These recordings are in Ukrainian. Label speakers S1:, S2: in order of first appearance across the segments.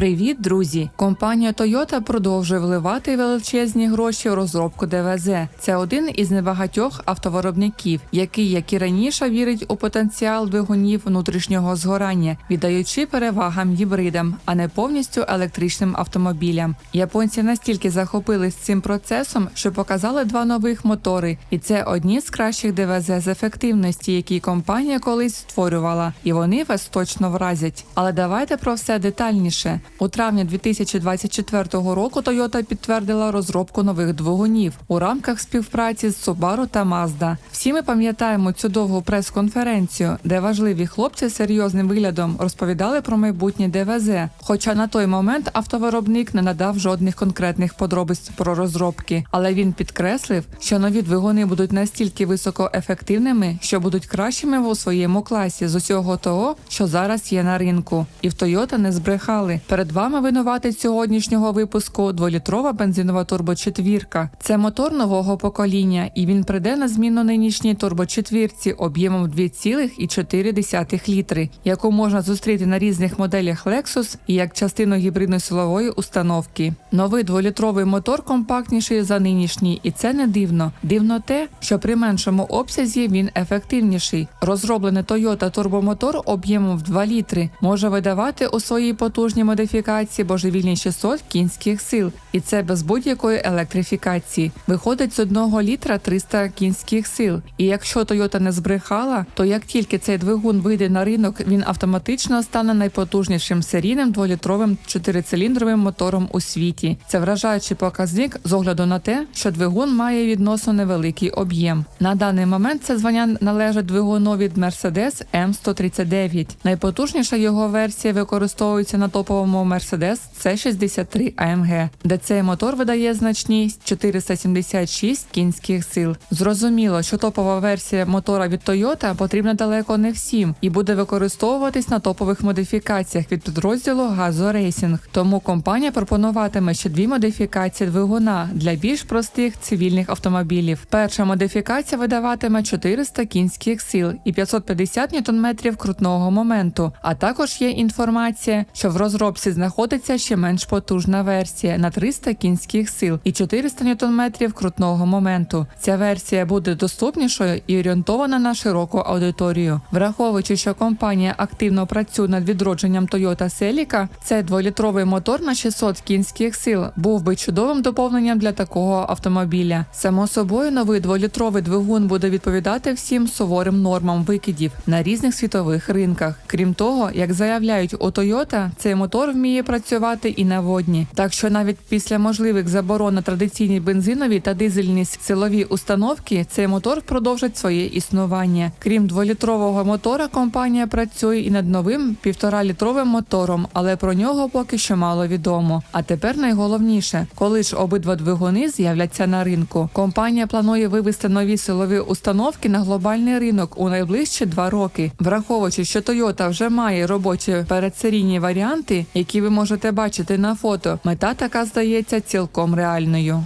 S1: Привіт, друзі! Компанія Toyota продовжує вливати величезні гроші в розробку ДВЗ. Це один із небагатьох автовиробників, який, як і раніше, вірить у потенціал двигунів внутрішнього згорання, віддаючи перевагам гібридам, а не повністю електричним автомобілям. Японці настільки захопились цим процесом, що показали два нових мотори, і це одні з кращих ДВЗ з ефективності, які компанія колись створювала, і вони вас точно вразять. Але давайте про все детальніше. У травні 2024 року Toyota підтвердила розробку нових двигунів у рамках співпраці з Subaru та Mazda. Всі ми пам'ятаємо цю довгу прес-конференцію, де важливі хлопці з серйозним виглядом розповідали про майбутнє ДВЗ. Хоча на той момент автовиробник не надав жодних конкретних подробиць про розробки, але він підкреслив, що нові двигуни будуть настільки високоефективними, що будуть кращими у своєму класі з усього того, що зараз є на ринку. І в Toyota не збрехали. Перед вами винуватець сьогоднішнього випуску дволітрова бензинова турбочетвірка. Це мотор нового покоління, і він прийде на зміну нинішній турбочетвірці об'ємом 2,4 літри, яку можна зустріти на різних моделях Lexus і як частину гібридної силової установки. Новий дволітровий мотор компактніший за нинішній, і це не дивно. Дивно те, що при меншому обсязі він ефективніший. Розроблений Toyota турбомотор об'ємом в 2 літри може видавати у своїй потужній модифікації божевільні 600 кінських сил, і це без будь-якої електрифікації. Виходить з 1 літра 300 кінських сил. І якщо Toyota не збрехала, то як тільки цей двигун вийде на ринок, він автоматично стане найпотужнішим серійним дволітровим чотирициліндровим мотором у світі. Це вражаючий показник з огляду на те, що двигун має відносно невеликий об'єм. На даний момент це звання належить двигуну від Mercedes M139. Найпотужніша його версія використовується на топовому Mercedes C63 AMG, де цей мотор видає значні 476 кінських сил. Зрозуміло, що топова версія мотора від Toyota потрібна далеко не всім і буде використовуватись на топових модифікаціях від підрозділу Газо Racing. Тому компанія пропонуватиме ще дві модифікації двигуна для більш простих цивільних автомобілів. Перша модифікація видаватиме 400 кінських сил і 550 Нм крутного моменту. А також є інформація, що в розробці знаходиться ще менш потужна версія на 300 кінських сил і 400 Нм крутного моменту. Ця версія буде доступнішою і орієнтована на широку аудиторію. Враховуючи, що компанія активно працює над відродженням Toyota Celica, цей дволітровий мотор на 600 кінських сил був би чудовим доповненням для такого автомобіля. Само собою, новий дволітровий двигун буде відповідати всім суворим нормам викидів на різних світових ринках. Крім того, як заявляють у Toyota, цей мотор вміє працювати і на водні. Так що навіть після можливих заборон на традиційні бензинові та дизельні силові установки, цей мотор продовжить своє існування. Крім дволітрового мотора, компанія працює і над новим півторалітровим мотором, але про нього поки що мало відомо. А тепер найголовніше, коли ж обидва двигуни з'являться на ринку. Компанія планує вивести нові силові установки на глобальний ринок у найближчі два роки, враховуючи, що Toyota вже має робочі передсерійні варіанти, які ви можете бачити на фото. Мета така здається цілком реальною.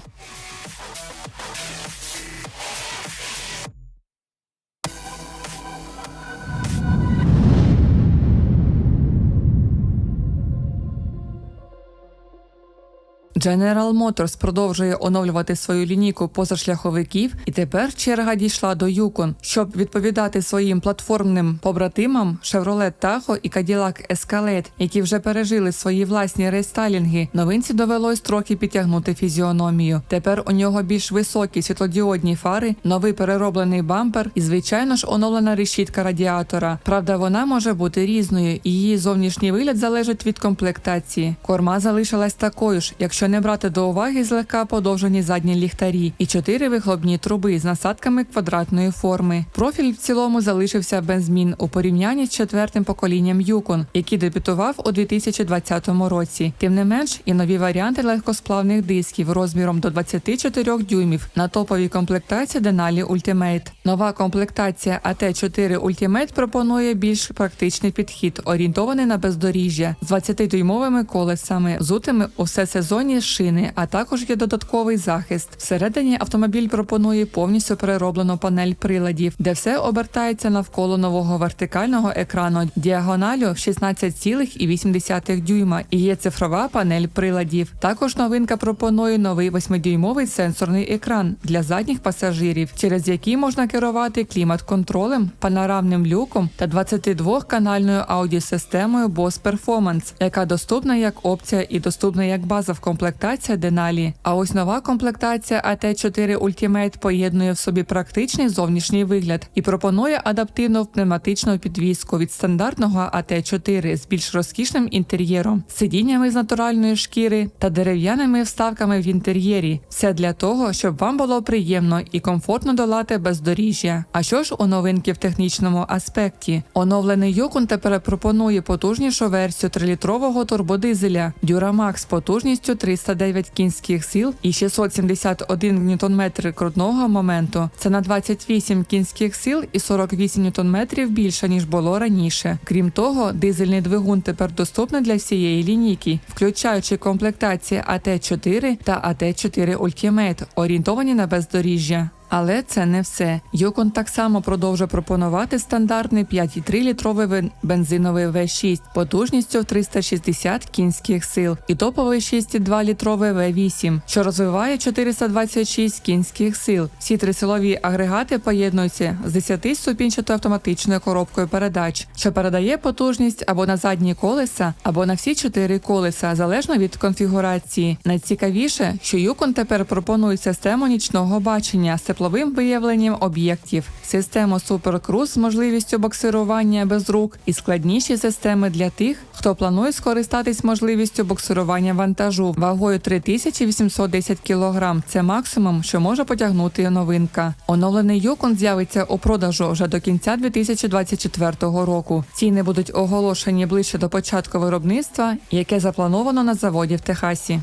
S1: General Motors продовжує оновлювати свою лінійку позашляховиків, і тепер черга дійшла до Yukon. Щоб відповідати своїм платформним побратимам Chevrolet Tahoe і Cadillac Escalade, які вже пережили свої власні рестайлінги, новинці довелось трохи підтягнути фізіономію. Тепер у нього більш високі світлодіодні фари, новий перероблений бампер і, звичайно ж, оновлена решітка радіатора. Правда, вона може бути різною, і її зовнішній вигляд залежить від комплектації. Корма залишилась такою ж, якщо не брати до уваги злегка подовжені задні ліхтарі і чотири вихлопні труби з насадками квадратної форми. Профіль в цілому залишився без змін у порівнянні з четвертим поколінням Yukon, який дебютував у 2020 році. Тим не менш, і нові варіанти легкосплавних дисків розміром до 24 дюймів на топовій комплектації Denali Ultimate. Нова комплектація AT4 Ultimate пропонує більш практичний підхід, орієнтований на бездоріжжя з 20-дюймовими колесами, зутими у всесезонні шини, а також є додатковий захист. Всередині автомобіль пропонує повністю перероблену панель приладів, де все обертається навколо нового вертикального екрану діагоналю 16,8 дюйма і є цифрова панель приладів. Також новинка пропонує новий 8-дюймовий сенсорний екран для задніх пасажирів, через який можна керувати клімат-контролем, панорамним люком та 22-канальною аудіосистемою Bose Performance, яка доступна як опція і доступна як база в комплектація Denali. А ось нова комплектація AT4 Ultimate поєднує в собі практичний зовнішній вигляд і пропонує адаптивну пневматичну підвіску від стандартного AT4 з більш розкішним інтер'єром, сидіннями з натуральної шкіри та дерев'яними вставками в інтер'єрі. Все для того, щоб вам було приємно і комфортно долати бездоріжжя. А що ж у новинки в технічному аспекті? Оновлений Yukon тепер пропонує потужнішу версію 3-літрового турбодизеля Duramax з потужністю 309 кінських сил і 671 ньютон-метр крутного моменту. Це на 28 кінських сил і 48 ньютон-метрів більше ніж було раніше. Крім того, дизельний двигун тепер доступний для всієї лінійки, включаючи комплектації АТ4 та АТ4 Ultimate, орієнтовані на бездоріжжя. Але це не все. Yukon так само продовжує пропонувати стандартний 5,3-літровий бензиновий V6 потужністю 360 кінських сил і топовий 6,2-літровий V8, що розвиває 426 кінських сил. Всі три силові агрегати поєднуються з 10-ступінчатою автоматичною коробкою передач, що передає потужність або на задні колеса, або на всі чотири колеса, залежно від конфігурації. Найцікавіше, що Yukon тепер пропонує систему нічного бачення тепловим виявленням об'єктів, систему Cruise з можливістю боксирування без рук і складніші системи для тих, хто планує скористатись можливістю боксирування вантажу вагою 3810 кг. Це максимум, що може потягнути новинка. Оновлений Yukon з'явиться у продажу вже до кінця 2024 року. Ціни будуть оголошені ближче до початку виробництва, яке заплановано на заводі в Техасі.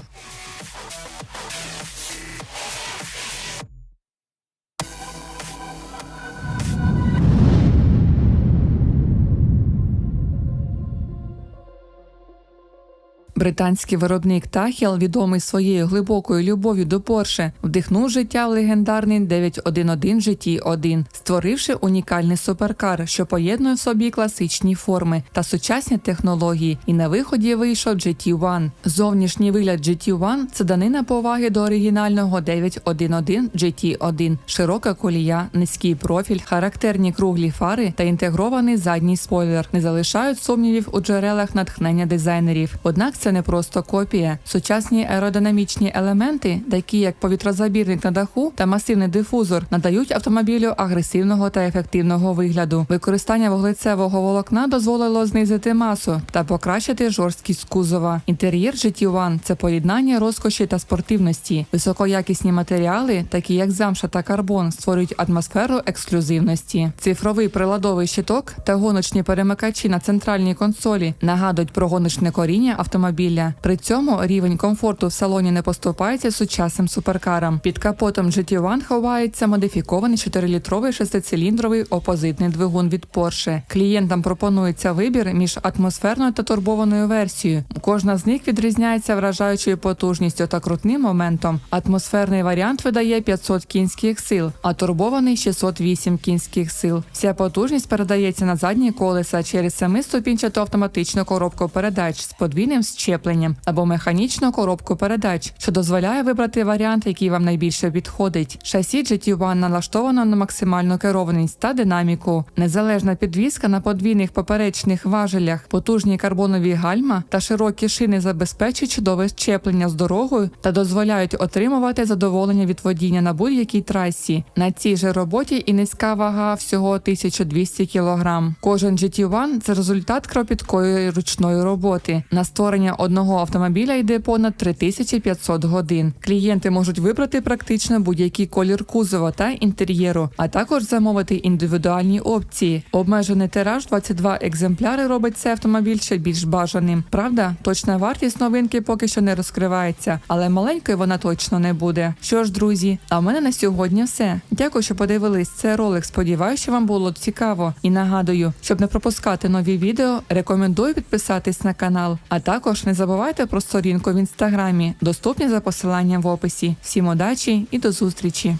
S1: Британський виробник Тахіл, відомий своєю глибокою любов'ю до Порше, вдихнув життя в легендарний 911 GT1, створивши унікальний суперкар, що поєднує в собі класичні форми та сучасні технології. І на виході вийшов GT1. Зовнішній вигляд GT1 – це данина поваги до оригінального 911 GT1, широка колія, низький профіль, характерні круглі фари та інтегрований задній спойлер не залишають сумнівів у джерелах натхнення дизайнерів. Однак це не просто копія. Сучасні аеродинамічні елементи, такі як повітрозабірник на даху та масивний дифузор, надають автомобілю агресивного та ефективного вигляду. Використання вуглецевого волокна дозволило знизити масу та покращити жорсткість кузова. Інтер'єр GT1 – це поєднання розкоші та спортивності. Високоякісні матеріали, такі як замша та карбон, створюють атмосферу ексклюзивності. Цифровий приладовий щиток та гоночні перемикачі на центральній консолі нагадують про гоночне коріння автомобіля. При цьому рівень комфорту в салоні не поступається сучасним суперкарам. Під капотом GT1 ховається модифікований 4-літровий шестициліндровий опозитний двигун від Porsche. Клієнтам пропонується вибір між атмосферною та турбованою версією. Кожна з них відрізняється вражаючою потужністю та крутним моментом. Атмосферний варіант видає 500 кінських сил, а турбований 608 кінських сил. Вся потужність передається на задні колеса через 7-ступінчату автоматичну коробку передач з подвійним щепленням або механічну коробку передач, що дозволяє вибрати варіант, який вам найбільше підходить. Шасі GT1 налаштовано на максимальну керованість та динаміку. Незалежна підвізка на подвійних поперечних важелях, потужні карбонові гальма та широкі шини забезпечують чудове щеплення з дорогою та дозволяють отримувати задоволення від водіння на будь-якій трасі. На цій же роботі і низька вага всього 1200 кг. Кожен GT1 – це результат кропіткої ручної роботи. На створення одного автомобіля йде понад 3500 годин. Клієнти можуть вибрати практично будь-який колір кузова та інтер'єру, а також замовити індивідуальні опції. Обмежений тираж 22 екземпляри робить цей автомобіль ще більш бажаним. Правда, точна вартість новинки поки що не розкривається, але маленькою вона точно не буде. Що ж, друзі, а в мене на сьогодні все. Дякую, що подивились цей ролик. Сподіваюся, що вам було цікаво. І нагадую, щоб не пропускати нові відео, рекомендую підписатись на канал, а також Також не забувайте про сторінку в інстаграмі, доступні за посиланням в описі. Всім удачі і до зустрічі!